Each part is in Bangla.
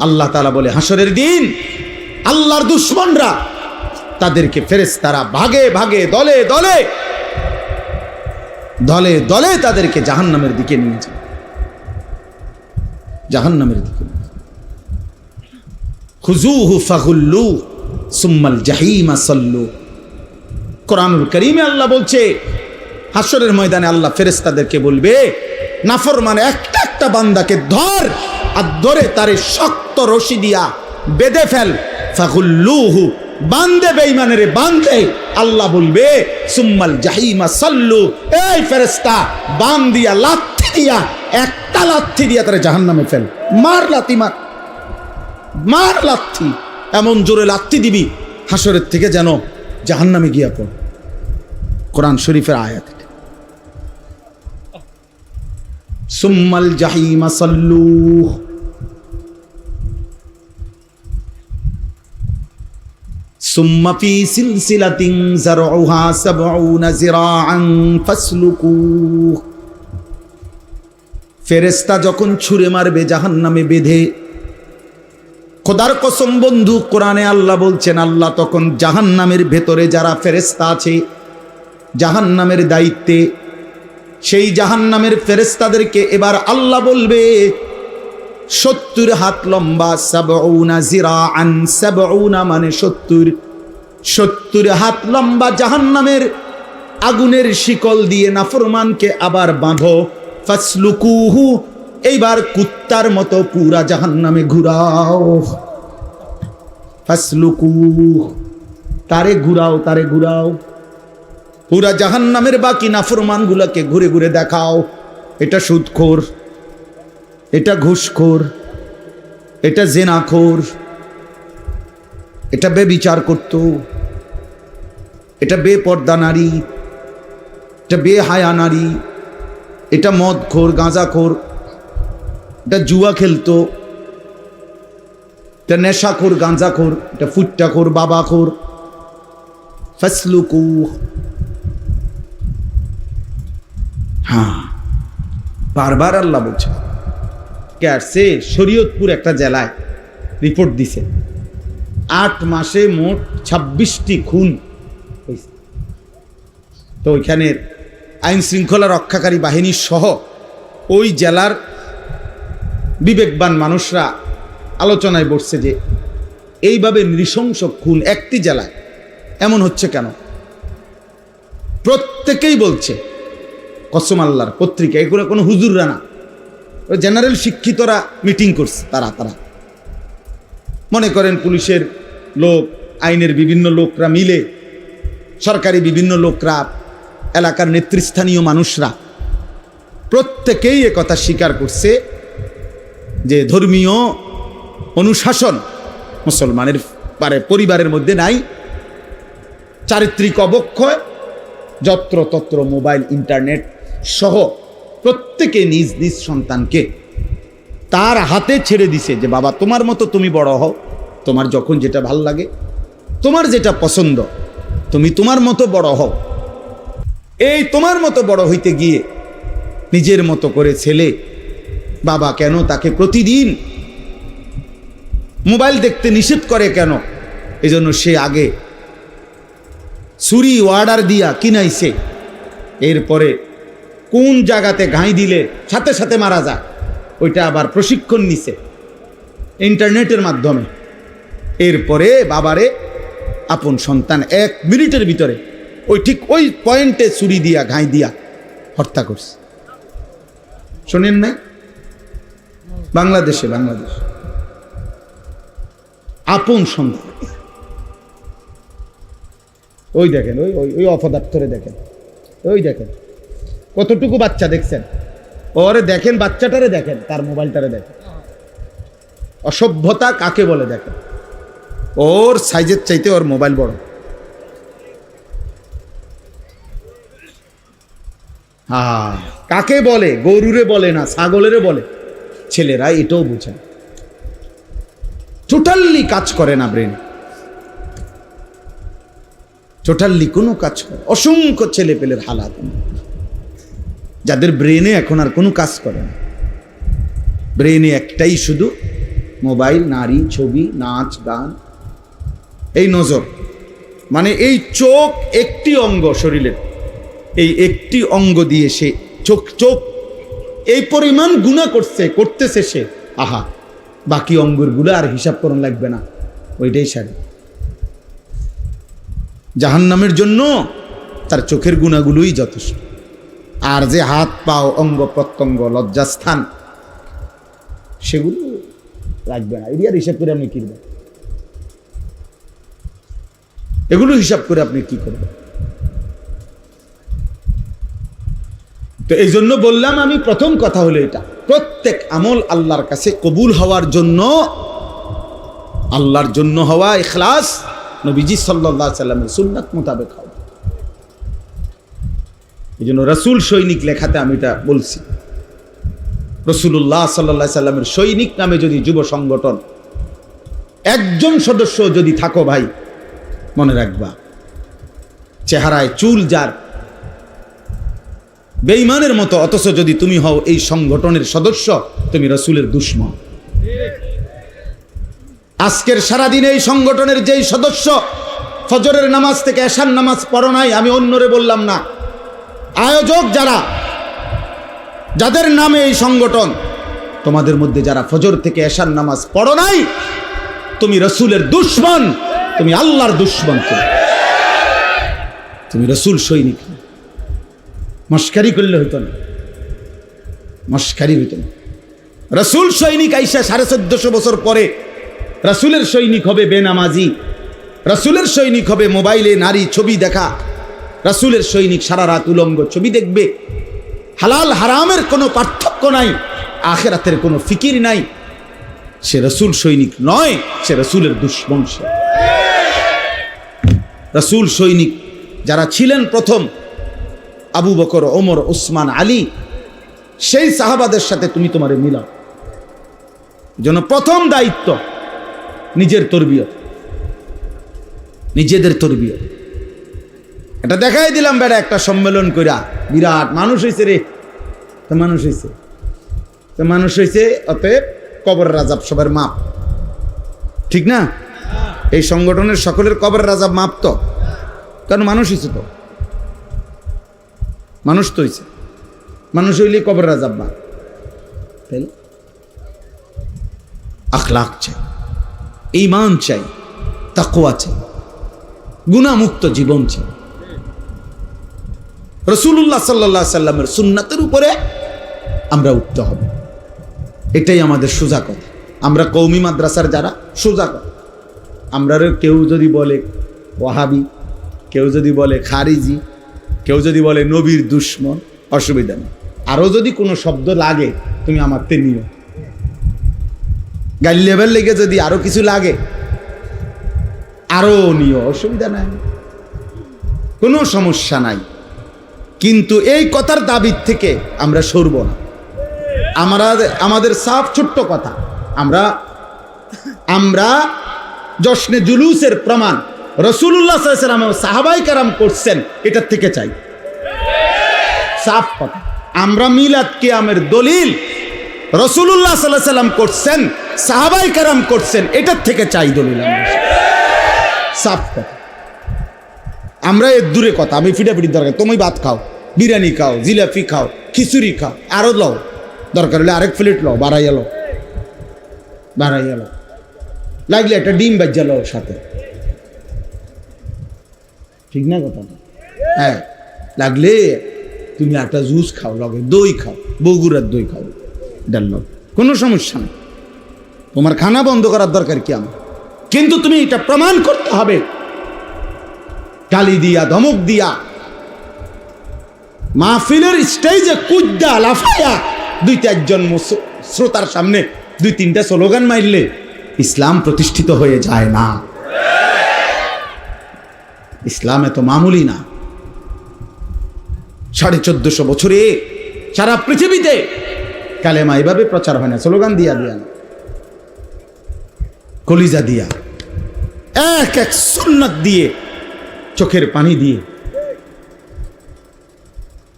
আল্লাহ তাআলা বলে হাসরের দিন আল্লাহর দুশ্মনরা তাদেরকে ফেরেশতারা ভাগে ভাগে, দলে দলে দলে দলে তাদেরকে জাহান্নামের দিকে নিয়ে যায়। জাহান্নামের দিকে। খুজুহু ফাগুল্লু সুম্মাল জাহিমা সল্লু। কোরআনুল করিমে আল্লাহ বলছে হাসরের ময়দানে আল্লাহ ফেরেস্তাদেরকে বলবে নাফর মানে একটা একটা বান্দাকে ধর আর ধরে তারে শক্ত রশি দিয়া বেঁধে ফেল। ফাগুল্লুহু, বান্দে বেঈমানের, বান্দে। আল্লাহ বলবে, সুম্মাল জাহিমা সাল্লু, এই ফেরেস্তা বান দিয়া, লাথি দিয়া, একটা লাথি দিয়া তারে জাহান্নামে ফেল। মার লাথি মার মার লাথি, এমন জোরে লাথি দিবি হাসরের থেকে যেন জাহান্নামে গিয়া পড়। কোরআন শরীফের আয়াত। সুম্মাল জাহিমা সাল্লু। সুম্মা ফি সিলসিলাতিন যারউহা সাবউনা যিরাআন ফাসলুকুহ ফেরেশতা যখন ছুঁড়ে মারবে জাহান্নামে বেঁধে, খোদার কসম বন্ধু, কোরআনে আল্লাহ বলছেন, আল্লাহ তখন জাহান্নামের ভেতরে যারা ফেরেস্তা আছে, জাহান্নামের দায়িত্বে সেই জাহান্নামের ফেরেস্তাদেরকে এবার আল্লাহ বলবে, সত্তর হাত লম্বা, সাবউনা জিরাআন, সাবউনা মানে সত্তর। সত্তর হাত লম্বা জাহান্নামের আগুনের শিকল দিয়ে নাফরমানকে আবার বাঁধো। ফাসলুকুহু, এইবার কুত্তার মতো পুরা জাহান্নামে ঘুরাও। ফাসলুকু তারে ঘুরাও তারে ঘুরাও। পুরা জাহান্নামের বাকি নাফরমানগুলোকে ঘুরে ঘুরে দেখাও। এটা সুদখোর, এটা ঘুষখোর, এটা জেনাখোর, এটা বেবিচার করত, এটা বেপর্দা নারী, এটা বেহায়া নারী, এটা মদখোর, গাঁজাখোর, এটা জুয়া খেলতো, এটা নেশাখোর, গাঁজাখোর, এটা ফুট্টাখোর, বাবাখোর। ফসলুকু হ্যাঁ। বারবার আল্লাহ বলছে, কে আসছে শরীয়তপুর একটা জেলায় রিপোর্ট দিছে। আট মাসে মোট ছাব্বিশটি খুন হয়েছে তো ওইখানে আইন শৃঙ্খলা রক্ষাকারী বাহিনী সহ ওই জেলার বিবেকবান মানুষরা আলোচনায় বসছে যে এইভাবে নৃশংস খুন একটি জেলায় এমন হচ্ছে কেন? প্রত্যেকেই বলছে কসম আল্লাহর পত্রিকা, এগুলো কোনো হুজুররা না। ওই জেনারেল শিক্ষিতরা মিটিং করছে, তারা তারা। মনে করেন পুলিশের লোক, আইনের বিভিন্ন লোকরা মিলে, সরকারি বিভিন্ন লোকরা, এলাকার নেতৃস্থানীয় মানুষরা, প্রত্যেকেই কথা স্বীকার করছে যে ধর্মীয় অনুশাসন মুসলমানের পারে, পরিবারের মধ্যে নাই। চারিত্রিক অবক্ষয় যত্র তত্র মোবাইল, ইন্টারনেট সহ প্রত্যেকে নিজ নিজ সন্তানকে তার হাতে ছেড়ে দিছে যে, বাবা, তোমার মতো তুমি বড় হও। তোমার যখন যেটা ভালো লাগে, তোমার যেটা পছন্দ, তুমি তোমার মতো বড় হও। এই তোমার মতো বড় হইতে গিয়ে নিজের মতো করে ছেলে বাবা কেন তাকে প্রতিদিন মোবাইল দেখতে নিষেধ করে কেন? এজন্য সে আগে ছুরি অর্ডার দিয়া কিনাইছে। এরপরে কোন জায়গাতে ঘাই দিলে সাথে সাথে মারা যায়, ওইটা আবার প্রশিক্ষণ নিছে ইন্টারনেটের মাধ্যমে। এরপরে বাবারে আপন সন্তান এক মিনিটের ভিতরে ওই ঠিক ওই পয়েন্টে ছুরি দিয়া, ঘাই দিয়া হত্যা করছে। শোনেন নাই বাংলাদেশে, বাংলাদেশ। আপন সন্তান। ওই দেখেন, ওই ওই ওই অপদার্থরে দেখেন। ওই দেখেন। কতটুকু বাচ্চা দেখছেন? ওরে দেখেন, বাচ্চাটারে দেখেন, তার মোবাইলটারে দেখেন। অসভ্যতা কাকে বলে দেখেন? ওর সাইজের চাইতে ওর মোবাইল বড়। হ্যাঁ কাকে বলে? গরুরে বলে না, ছাগলেরে বলে। ছেলেরা এটাও বুঝে টোটালি কাজ করে না ব্রেন টোটালি কোনো কাজ করে অসংখ্য ছেলে পেলের হালাত। যাদের ব্রেনে এখন আর কোনো কাজ করে না। ব্রেনে একটাই শুধু মোবাইল নারী, ছবি, নাচ, গান। এই নজর। মানে এই চোখ একটি অঙ্গ শরীরের। এই একটি অঙ্গ দিয়ে সে চোখ চোখ, এই পরিমাণ গুণা করছে, করতেছে সে। আহা, বাকি অঙ্গরগুলো আর হিসাব করুন লাগবে না। ওইটাই সারি জাহান্নামের জন্য তার চোখের গুণাগুলোই যথেষ্ট। আর যে হাত, পাও, অঙ্গ, প্রত্যঙ্গ, লজ্জাস্থান, সেগুলো লাগবে না। এরিয়ার হিসাব করে আপনি কিনবেন এগুলো হিসাব করে আপনি কি করবেন? তো এই জন্য বললাম আমি, প্রথম কথা হলো এটা। প্রত্যেক আমল আল্লাহর কাছে কবুল হওয়ার জন্য, আল্লাহর জন্য হওয়া ইখলাস নবীজি সাল্লাহ সাল্লামের সুন্নাত মোতাবেক হওয়া। এই জন্য রসুল সৈনিক লেখাতে আমি এটা বলছি। রসুল্লাহ সাল্লাহ সাল্লামের সৈনিক নামে যদি যুব সংগঠন একজন সদস্য যদি থাকো ভাই, মনে রাখবা, চেহারায় চুল যার বেইমানের মতো, অথচ যদি তুমি হও এই সংগঠনের সদস্য, তুমি রসুলের দুশ্মন। আজকের সারাদিনে এই সংগঠনের যেই সদস্য, ফজরের নামাজ থেকে এশার নামাজ পড়ো নাই, আমি অন্যরে বললাম না। আয়োজক যারা, যাদের নামে এই সংগঠন, তোমাদের মধ্যে যারা ফজর থেকে এশার নামাজ পড়ো নাই, তুমি রসুলের দুশ্মন, তুমি আল্লাহর দুশ্মন তুমি। রসুল সৈনিক। মস্কারি করলে হইতো না। মস্কারি হইতো না। রসুল সৈনিক আইসা সাড়ে চোদ্দশো বছর পরে, রসুলের সৈনিক হবে বেনামাজি, রসুলের সৈনিক হবে মোবাইলে নারী ছবি দেখা। রসুলের সৈনিক সারা রাত উলঙ্গ ছবি দেখবে। হালাল হারামের কোনো পার্থক্য নাই, আখেরাতের কোনো ফিকির নাই। সে রসুল সৈনিক নয়, সে রসুলের সে। রসুল সৈনিক যারা ছিলেন প্রথম, আবু বকর, ওমর ওসমান আলী, সেই সাহাবাদের সাথে তুমি তোমার মিলাও। যেন প্রথম দায়িত্ব নিজের তরবিয়ত, নিজেদের তরবিয়ত। এটা দেখাই দিলাম বেড়া একটা সম্মেলন কইরা। বিরাট মানুষ হয়েছে রে। তো মানুষ হয়েছে তো মানুষ হয়েছে অতএব কবর রাজাব সবার মাপ। ঠিক না? এই সংগঠনের সকলের কবর রাজাব মাপ তো। কারণ মানুষ হয়েছে তো। মানুষ তো হয়েছে মানুষ হইলে কবর রাজাব মা তাই না? আখলাক চাই। ইমান চাই। তাকোয়া চাই। গুণামুক্ত জীবন চাই। রসুল্লাহ সাল্লাহ সাল্লামের সুন্নাতের উপরে আমরা উঠতে হবে। এটাই আমাদের সোজা কথা। আমরা কৌমি মাদ্রাসার যারা, সোজা কথা। আমরা কেউ যদি বলে ওয়াহাবি, কেউ যদি বলে খারিজি, কেউ যদি বলে নবীর দুশ্মন, অসুবিধা নেই। আরও যদি কোনো শব্দ লাগে, তুমি আমার তে নিও। গাড়ি লেভেল লেগে যদি আরও কিছু লাগে আরও নিও। অসুবিধা নাই। কোনো সমস্যা নাই। কিন্তু এই কথার দাবির থেকে আমরা সরব না। আমরা আমাদের সাফ ছোট্ট কথা, আমরা আমরা জশ্নে জুলুসের প্রমাণ রসুল্লাহ সাল্লাম সাহাবাই কারাম করছেন, এটার থেকে চাই। সাফ কথা। আমরা মিলাদ কিয়ামের দলিল রসুল্লাহ সাল্লাহ সাল্লাম করছেন, সাহাবাই কারাম করছেন, এটার থেকে চাই দলিল আমরা। সাফ কথা। আমরা এর দূরে কথা, আমি ফিটাফিটির দরকার। তুমি ভাত খাও, বিরিয়ানি খাও, জিলাপি খাও, খিচুড়ি খাও আরও লও। দরকার হলে আরেক প্লেট লও, বাড়াইয়া লও। বাড়াইয়া লও। লাগলে একটা ডিম বাজ্যা লও সাথে। ঠিক না কথা হ্যাঁ লাগলে তুমি একটা জুস খাও, লগে দই খাও, বগুড়ার দই খাও ডাল কোনো সমস্যা নেই। তোমার খানা বন্ধ করার দরকার কি আমার? কিন্তু তুমি এটা প্রমাণ করতে হবে। গালি দিয়া, ধমক দিয়া। মাহফিলের স্টেজে কুদ্দা লাফায়া, দুই চারজন শ্রোতার সামনে দুই তিনটা স্লোগান মারলে ইসলাম প্রতিষ্ঠিত হয়ে যায় না। ইসলাম এত মামুলি না। সাড়ে চোদ্দশো বছরে সারা পৃথিবীতে কালেমা এভাবে প্রচার হয় না, স্লোগান দিয়া দিয়া না। কলিজা দিয়া। এক এক সুন্নাত দিয়ে চোখের পানি দিয়ে।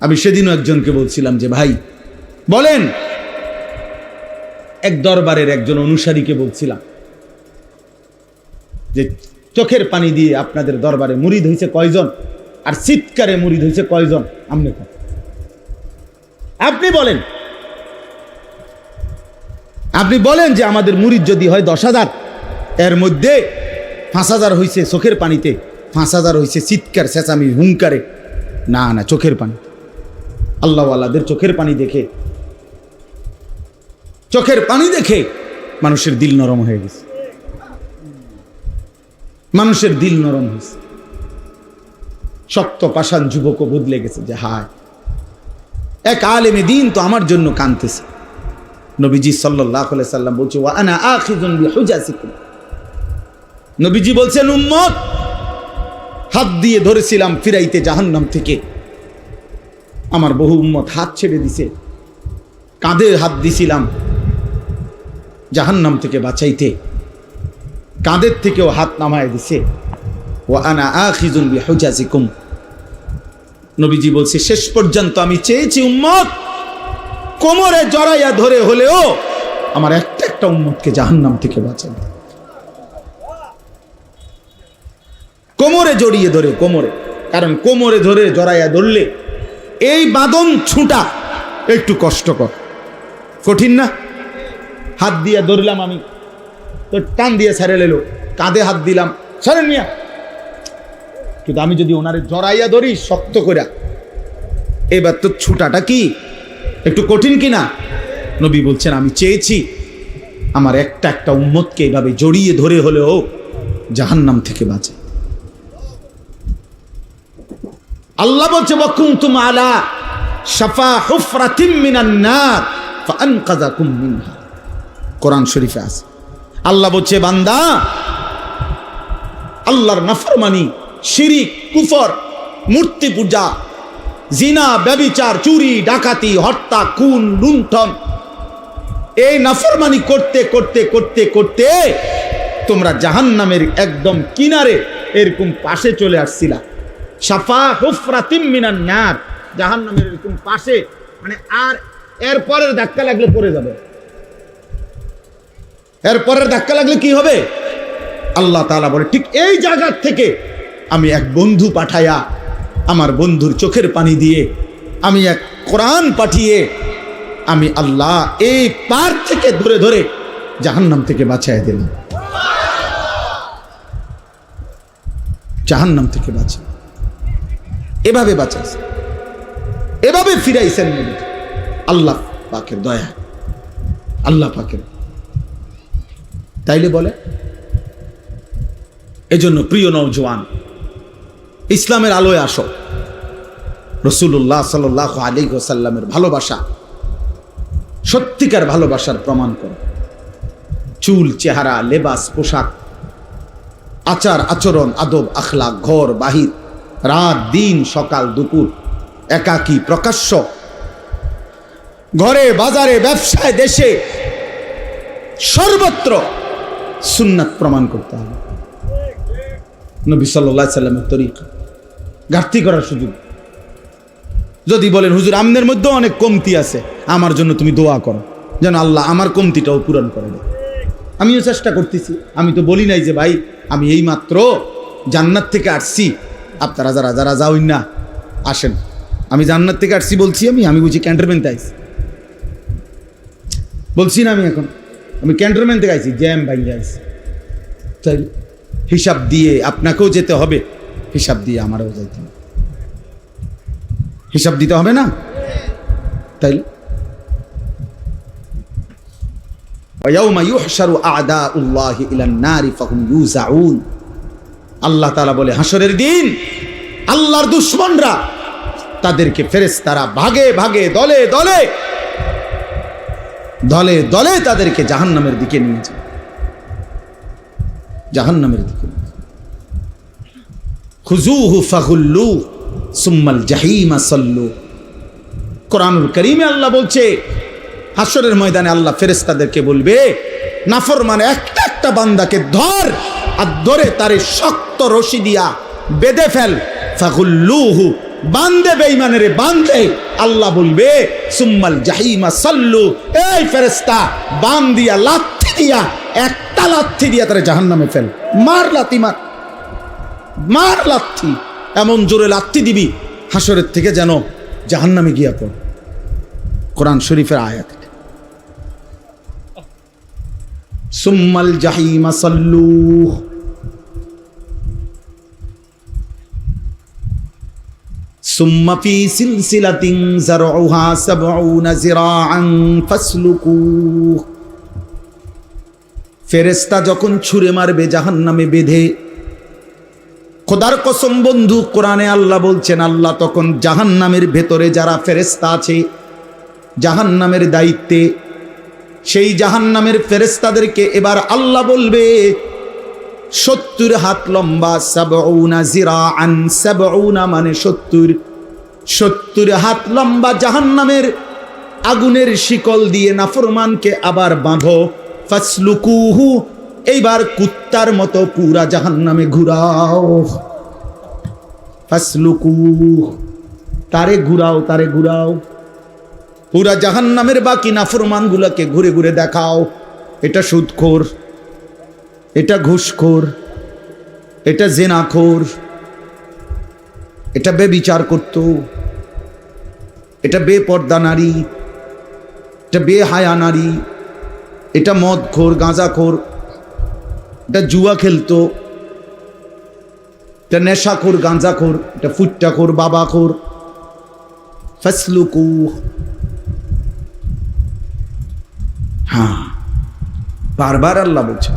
আমি সেদিনও একজনকে বলছিলাম যে, ভাই, বলেন। এক দরবারের একজন অনুসারীকে বলছিলাম যে, চোখের পানি দিয়ে আপনাদের দরবারে মুড়িদ হয়েছে কয়জন? আর চিৎকারে মুড়িদ হয়েছে কয়জন? আপনি আপনি বলেন। আপনি বলেন যে, আমাদের মুড়িদ যদি হয় দশ হাজার, এর মধ্যে পাঁচ হাজার হয়েছে চোখের পানিতে। পাঁচ হাজার হয়েছে চিৎকার, চেঁচামি, হুঙ্কারে। না না, চোখের পানি। আল্লাহওয়ালাদের চোখের পানি দেখে। চোখের পানি দেখে মানুষের দিল নরম হয়ে গেছে। মানুষের দিল নরম হয়েছে। শক্ত পাষাণ যুবকও বদলে গেছে যে, হায়। এক আলেমে দিন তো আমার জন্য কানতেছে। নবীজি সাল্লাহ বলছে নবীজি বলছেন, উম্মত হাত দিয়ে ধরেছিলাম ফিরাইতে জাহান্নাম থেকে। আমার বহু উম্মত হাত ছেড়ে দিছে। কাঁধে হাত দিছিলাম জাহান্নাম থেকে বাঁচাইতে। কাঁধের থেকেও হাত নামায় দিছে। ও আনা আখিজুন বিহুজাসিকুম নবীজি বলছে, শেষ পর্যন্ত আমি চেয়েছি উম্মত। কোমরে জড়াইয়া ধরে হলেও আমার একটা একটা উম্মতকে জাহান্নাম থেকে বাঁচাবে কোমরে জড়িয়ে ধরে, কোমরে। কারণ কোমরে ধরে জড়াইয়া ধরলে এই বাদন ছুটা একটু কষ্টকর। কঠিন না? হাত দিয়ে ধরলাম আমি। তো টান দিয়ে ছেড়ে লেলো কাঁধে হাত দিলাম। ছাড়েন মিয়া। কিন্তু আমি যদি ওনারে জড়াইয়া ধরি শক্ত করে এবার তো ছুটাটা কি? একটু কঠিন কি না নবী বলছেন, আমি চেয়েছি আমার একটা একটা উম্মতকে এভাবে জড়িয়ে ধরে হলেও জাহান্নাম থেকে বাঁচে। আল্লাহ বলছে আলা হুফরাতিম মিনান নার, ফাআনকাযাকুম মিনহা। কোরআন শরীফে আছে। আল্লাহ বলছে, বান্দা, আল্লাহর নাফরমানি, শিরিক, কুফর, মূর্তি পূজা, জিনা, ব্যবিচার, চুরি, ডাকাতি, হত্যা, খুন, লুণ্ঠন, এই নাফরমানি করতে করতে করতে করতে তোমরা জাহান্নামের একদম কিনারে এরকম পাশে চলে আসছিলা। সাফা হুফরাতিম মিনান নার। জাহান্নামের এরকম পাশে মানে আর এর পরের ধাক্কা লাগলে পড়ে যাবে। এর পরের ধাক্কা লাগলে কি হবে? আল্লাহ তাআলা বলে, ঠিক এই জায়গার থেকে আমি এক বন্ধু পাঠায়া আমার বন্ধুর চোখের পানি দিয়ে আমি এক কোরআন পাঠিয়ে আমি আল্লাহ এই পার থেকে ধরে ধরে জাহান্নাম থেকে বাঁচাই দিলাম। জাহান্নাম থেকে বাঁচা এভাবে বাঁচাইছে। এভাবে ফিরাইছেন। আল্লাহ পাকের দয়া। আল্লাহ পাকের। তাইলে বলে, এজন্য প্রিয় নৌজওয়ান ইসলামের আলোয় আসো। রসুল্লাহ সাল আলী ওসাল্লামের ভালোবাসা, সত্যিকার ভালোবাসার প্রমাণ করো। চুল, চেহারা, লেবাস, পোশাক, আচার, আচরণ, আদব আখলা ঘর, বাহির রাত, দিন, সকাল, দুপুর, একাকী, প্রকাশ্য। ঘরে, বাজারে, ব্যবসায়, দেশে সর্বত্র সুন্নাত প্রমাণ করতে হবে। নবী সাল্লাহ সাল্লামের তরিকা, ঘাটতি করার সুযোগ। যদি বলেন, হুজুর, আমনের মধ্যেও অনেক কমতি আছে, আমার জন্য তুমি দোয়া করো। যেন আল্লাহ আমার কমতিটাও পূরণ করে দেয়। আমিও চেষ্টা করতেছি। আমি তো বলি নাই যে, ভাই, আমি এই মাত্র জান্নাত থেকে আসছি আপনারা যারা যারা যাওই না আসেন আমি জান্নাত থেকে আসছি বলছি আমি আমি বুঝি ক্যান্টনমেন্টে আইছি বলছি না আমি এখন আমি ক্যান্টনমেন্ট থেকে আইছি জ্যাম ভাই আইছি তাই হিসাব দিয়ে আপনাকেও যেতে হবে হিসাব দিয়ে আমারও যাইতে হবে হিসাব দিতে হবে না তাই ويوم يحشر أعداء الله إلى النار فهم يوزعون আল্লাহ তাআলা বলে হাসরের দিন আল্লাহর দুশ্মনরা তাদেরকে ফেরেশতারা ভাগে ভাগে, দলে দলে দলে দলে তাদেরকে জাহান্নামের দিকে নিয়ে যায় জাহান্নামের দিকে নিয়ে যায়। খুজুহু সুম্মাল জাহিমা সল্লু কোরআনুল করিমে আল্লাহ বলছে হাসরের ময়দানে আল্লাহ ফেরেস্তাদেরকে বলবে নাফর মানে একটা একটা বান্দাকে ধর আর ধরে তারে শক্ত রশি দিয়া বেঁধে ফেল। ফাগুল্লুহু, বান্দে বেঈমানের, বান্দে। আল্লাহ বলবে, সুম্মাল জাহিমা সাল্লু এই ফেরেস্তা বান দিয়া লাথি দিয়া, একটা লাথি দিয়া তারা জাহান্নামে ফেল। মার লাথি মার। মার লাথি। এমন জোরে লাথি দিবি, হাসরের থেকে যেন জাহান্নামে গিয়া পড়। কোরআন শরীফের আয়াত সুম্মাল জাহিমা সাল্লু। সুম্মা ফি সিলসিলাতিন জারউহা সাবউন জিরাআন ফাসলুকু। ফেরেশতা যখন ছুরে মারবে জাহান্নামে বেঁধে, খোদার কসম বন্ধু, কোরআনে আল্লাহ বলছেন, আল্লাহ তখন জাহান্নামের ভেতরে যারা ফেরেস্তা আছে, জাহান্নামের দায়িত্বে সেই জাহান নামের ফেরেস্তাদেরকে এবার আল্লাহ বলবে, সত্তর হাত লম্বা, সাবউনা জিরা আন সাবউনা মানে সত্তর। সত্তর হাত লম্বা জাহান্নামের আগুনের শিকল দিয়ে নাফরমানকে আবার বাঁধো। ফাসলুকুহু, এইবার কুত্তার মতো পুরা জাহান্নামে ঘুরাও। ফাসলুকু তারে ঘুরাও তারে ঘুরাও। পুরা জাহান নামের বাকি নাফরমানগুলোকে ঘুরে ঘুরে দেখাও। এটা সুদখোর, এটা ঘুষখোর, এটা জেনাখোর, এটা বেবিচার করত, এটা বেপর্দা নারী, এটা বেহায়া নারী, এটা মদখোর, গাঁজাখোর, এটা জুয়া খেলতো, এটা নেশাখোর, গাঁজাখোর, এটা ফুট্টাখোর, বাবাখোর। ফসলুকু হ্যাঁ বারবার আল্লাহ বলছে।